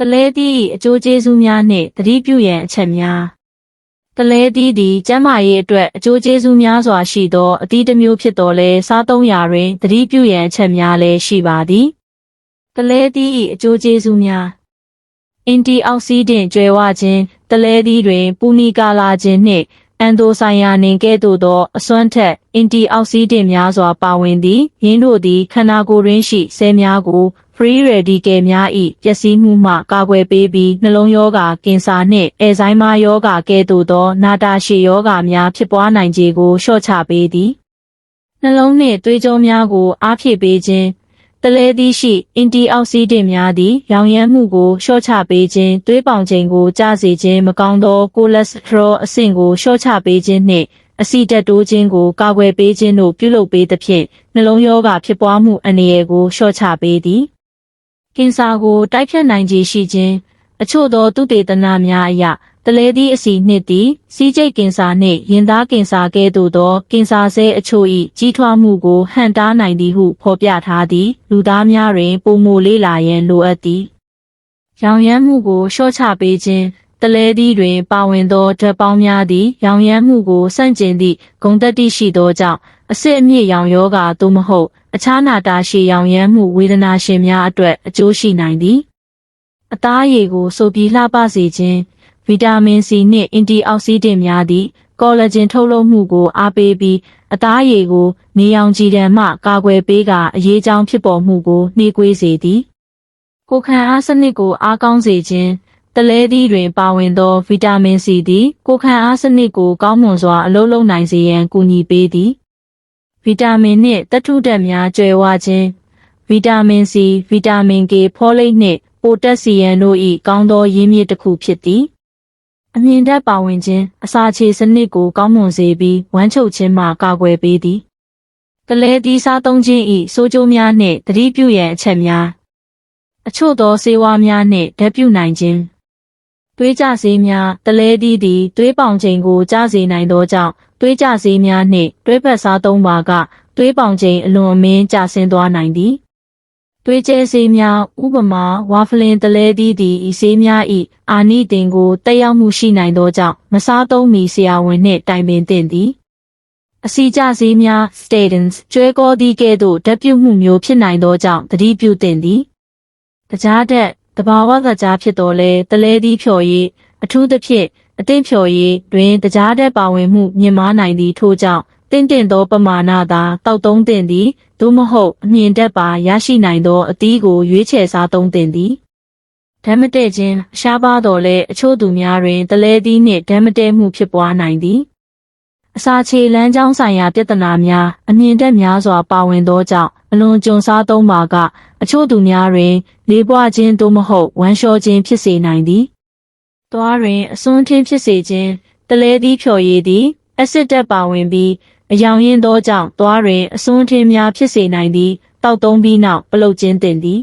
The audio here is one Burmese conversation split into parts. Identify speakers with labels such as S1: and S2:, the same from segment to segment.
S1: တလဲသီး၏အကျိုးကျေးဇူးများနှင့်သတိပြုရန်အချက်များတလဲသီးသည်ကျန်းမာရေးအတွက်အကျိုးကျေးဇူးများစွာရှိသောအသီးတစ်မျိုးဖြစ်တော်လဲစားသုံးရာတွင်သတိပြုရန်အချက်များလည်းရှိပါသည်တလဲသီး၏အကျိုးကျေးဇူးများအန်တီအောက်ဆီဒင့်ကျွဲဝခြင်းတလဲသီးတွင်ပူနီကာလာခြင်းနှင့် အန်ဒိုဆိုင်ယာနင်ကဲ့သို့သောအစွမ်းထက်အန်တီအောက်ဆီဒင့်များစွာပါဝင်သည်ယင်းတို့သည်ခန္ဓာကိုယ်တွင်ရှိဆဲများကို free radical များ၏ပျက်စီးမှုမှကာကွယ်ပေးပြီးနှလုံးရောဂါကင်ဆာနှင့်အဲဇိုင်းမာရောဂါကဲ့သို့သောနာတာရှည်ရောဂါများဖြစ်ပွားနိုင်ခြေကိုလျှော့ချပေးသည်နှလုံးနှင့်သွေးကြောများကိုအားဖြည့်ပေးခြင်း တလဲသီးရှိအန်တီအောက်ဆီဒင့်များသည်ရောင်ရမ်းမှုကိုလျှော့ချပေးခြင်းသွေးပေါင်ချိန်ကိုကျစေခြင်းမကောင်းသောကိုလက်စထရောအဆင့်ကိုလျှော့ချပေးခြင်းနှင့်အဆီတက်တိုးခြင်းကိုကာကွယ်ပေးခြင်းတို့ပြုလုပ်ပေးသဖြင့်နှလုံးရောဂါဖြစ်ပွားမှုအန္တရာယ်ကိုလျှော့ချပေးသည်ကင်ဆာကိုတိုက်ဖြတ်နိုင်ခြေရှိခြင်း အချို့သောသုတေသနများအရတလဲသည့်အစီနှစ်သည်စီးကျိတ်ကင်ဆာနှင့်ရင်သားကင်ဆာကဲ့သို့သောကင်ဆာဆဲအချို့၏ကြီးထွားမှုကိုဟန့်တားနိုင်သည်ဟုဖော်ပြထားသည်လူသားများတွင်ပုံမလေးလာရန်လိုအပ်သည်ရောင်ရမ်းမှုကိုလျှော့ချပေးခြင်းတလဲသီးတွင်ပါဝင်သောဓာတ်ပေါင်းများသည်ရောင်ရမ်းမှုကိုစန့်ကျင်သည့်ဂုဏ်သက်တိရှိသောကြောင့်အစစ်အမြစ်ရောင်ယောဂါသို့မဟုတ် အခြားနာတာရှည်ရောင်ရမ်းမှုဝေဒနာရှင်များအတွက်အကျိုးရှိနိုင်သည် အသားအရည်ကိုဆိုပြီးလှပစေခြင်းဗီတာမင်စီနှင့်အန်တီအောက်ဆီဒင့်များသည့်ကောလာဂျင်ထုတ်လုပ်မှုကိုအားပေးပြီးအသားအရည်ကိုနေရောင်ခြည်တံမှကာကွယ်ပေးကာအရေးကြောင်းဖြစ်ပေါ်မှုကိုနှေးကွေးစေသည်ကိုယ်ခံအားစနစ်ကိုအားကောင်းစေခြင်းတလဲသီးတွင်ပါဝင်သောဗီတာမင်စီသည်ကိုယ်ခံအားစနစ်ကိုကောင်းမွန်စွာအလုပ်လုပ်နိုင်စေရန်ကူညီပေးသည်ဗီတာမင်နှင့်သတ္ထုဓာတ်များကျွဲဝခြင်းဗီတာမင်စီဗီတာမင် K ဖောလိတ်နှင့် ပိုတက်ဆီယမ်တို့၏ကောင်းသောရင်းမြစ်တစ်ခုဖြစ်သည်အမြင်ဓာတ်ပါဝင်ခြင်းအစာချေစနစ်ကိုကောင်းမွန်စေပြီးဝမ်းချုပ်ခြင်းမှကာကွယ်ပေးသည်တလဲသီးစားသုံးခြင်း၏ဆိုးကျိုးများနှင့်သတိပြုရန်အချက်များအချို့သောဆေးဝါးများနှင့်ဓာတ်ပြုနိုင်ခြင်းသွေးကြဆေးများတလဲသီးသည်သွေးပေါင်ချိန်ကိုကျစေနိုင်သောကြောင့်သွေးကြဆေးများနှင့်တွဲဖက်စားသုံးပါကသွေးပေါင်ချိန်အလွန်အမင်းကျဆင်းသွားနိုင်သည် သွေးကျဲဆေးများဥပမာဝါဖလင်တလဲသီးသည်ဤဆေးများ၏အာနိသင်ကိုတက်ရောက်မှုရှိနိုင်သောကြောင့်မစားသုံးမီဆရာဝန်နှင့်တိုင်ပင်သင့်သည်အစီကျဆေးများ statins ကျွဲကောသီးကဲ့သို့ဓာတ်ပြုမှုမျိုးဖြစ်နိုင်သောကြောင့်သတိပြုသင့်သည်တကြားတဲ့တဘာဝကကြားဖြစ်တော်လဲတလဲသီးဖြော်ရည်အထူးသဖြင့်အသင့်ဖြော်ရည်တွင်တကြားတဲ့ပါဝင်မှုမြင့်မားနိုင်သည့်ထို့ကြောင့်တင့်တင့်သောပမာဏသာတောက်သုံးသင့်သည်သို့မဟုတ်အမြင့်တက်ပါရရှိနိုင်သောအသီးကိုရွေးချယ်စားသုံးသင့်သည်ဓာတ်မတည့်ခြင်းရှားပါတော်လဲအချို့သူများတွင်တလဲသီးနှင့်ဓာတ်မတည့်မှုဖြစ်ပွားနိုင်သည်အစာချေလမ်းကြောင်းဆိုင်ရာပြဿနာများအမြင့်တက်များစွာပါဝင်သောကြောင့်အလွန်ကြုံစားသုံးပါကအချို့သူများတွင် လေးပွားခြင်းသို့မဟုတ်ဝမ်းလျှောခြင်းဖြစ်စေနိုင်သည်။သွားတွင်အစွန်းထင်းဖြစ်စေခြင်းတလဲသီးဖြော်ရည်သည်အက်ဆစ်တက်ပါဝင်ပြီး အယောင်ရင်းသောကြောင့်သွားတွင်အစွန်းထင်းများဖြစ်စေနိုင်သည်တောက်သုံးပြီးနောက်ပလုတ်ခြင်းတင်သည်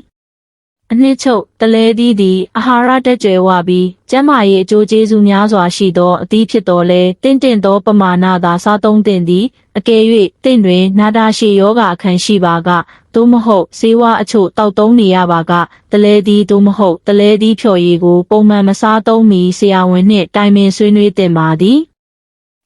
S1: အနှစ်ချုပ်တလဲသီးသည်အာဟာရတက်ကြွယ်ဝပြီးကျန်းမာရေးအကျိုးကျေးဇူးများစွာရှိသောအသီးဖြစ်တော်လဲတင့်တင့်သောပမာဏသာစားသုံးသင့်သည်အကယ်၍တင့်တွင် နာတာရှည်ယောဂအခန်းရှိပါကသို့မဟုတ်ဆေးဝါးအချို့တောက်သုံးနေရပါကတလဲသီးသို့မဟုတ်တလဲသီးဖြော်ရည်ကိုပုံမှန်မစားသုံးမီဆရာဝန်နှင့်တိုင်ပင်ဆွေးနွေးသင့်ပါသည်